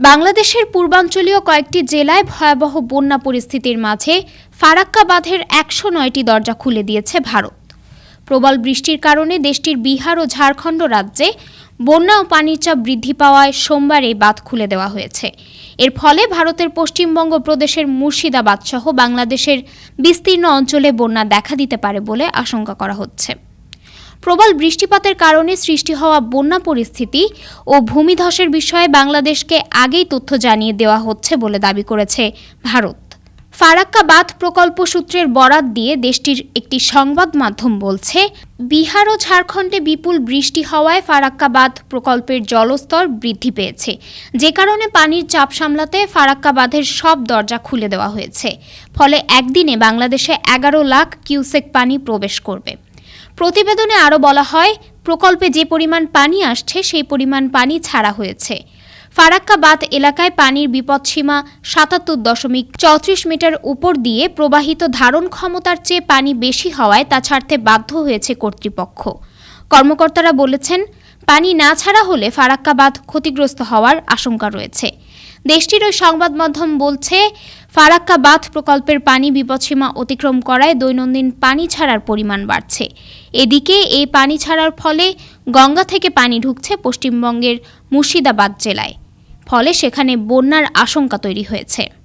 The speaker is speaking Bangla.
বাংলাদেশের পূর্বাঞ্চলীয় কয়েকটি জেলায় ভয়াবহ বন্যা পরিস্থিতির মাঝে ফারাক্কা বাঁধের একশো নয়টি দরজা খুলে দিয়েছে ভারত। প্রবল বৃষ্টির কারণে দেশটির বিহার ও ঝাড়খণ্ড রাজ্যে বন্যা ও পানির চাপ বৃদ্ধি পাওয়ায় সোমবার এই বাঁধ খুলে দেওয়া হয়েছে। এর ফলে ভারতের পশ্চিমবঙ্গ প্রদেশের মুর্শিদাবাদ সহ বাংলাদেশের বিস্তীর্ণ অঞ্চলে বন্যা দেখা দিতে পারে বলে আশঙ্কা করা হচ্ছে। প্রবল বৃষ্টিপাতের কারণে সৃষ্টি হওয়া বন্যা পরিস্থিতি ও ভূমিধসের বিষয়ে বাংলাদেশকে আগেই তথ্য জানিয়ে দেওয়া হচ্ছে বলে দাবি করেছে ভারত। ফারাক্কা বাঁধ প্রকল্প সূত্রের বরাত দিয়ে দেশটির একটি সংবাদ মাধ্যম বলছে, বিহার ও ঝাড়খণ্ডে বিপুল বৃষ্টি হওয়ায় ফারাক্কা বাঁধ প্রকল্পের জলস্তর বৃদ্ধি পেয়েছে। যে কারণে পানির চাপ সামলাতে ফারাক্কা বাঁধের সব দরজা খুলে দেওয়া হয়েছে। ফলে একদিনে বাংলাদেশে এগারো লাখ কিউসেক পানি প্রবেশ করবে। প্রতিবেদনে আরও বলা হয়, প্রকল্পে যে পরিমাণ পানি আসছে, সেই পরিমাণ পানি ছাড়া হয়েছে। ফারাক্কা বাঁধ এলাকায় পানির বিপদসীমা সাতাত্তর দশমিক চৌত্রিশ মিটার উপর দিয়ে প্রবাহিত ধারণ ক্ষমতার চেয়ে পানি বেশি হওয়ায় তা ছাড়তে বাধ্য হয়েছে কর্তৃপক্ষ। কর্মকর্তারা বলেছেন, পানি না ছাড়া হলে ফারাক্কা বাঁধ ক্ষতিগ্রস্ত হওয়ার আশঙ্কা রয়েছে। দেশটির ওই সংবাদ মাধ্যম বলছে ফারাক্কা বাঁধ প্রকল্পের পানি বিপদসীমা অতিক্রম করায় দৈনন্দিন পানি ছাড়ার পরিমাণ বাড়ছে। এদিকে, এই পানি ছাড়ার ফলে গঙ্গা থেকে পানি ঢুকছে পশ্চিমবঙ্গের মুর্শিদাবাদ জেলায়। ফলে সেখানে বন্যার আশঙ্কা তৈরি হয়েছে।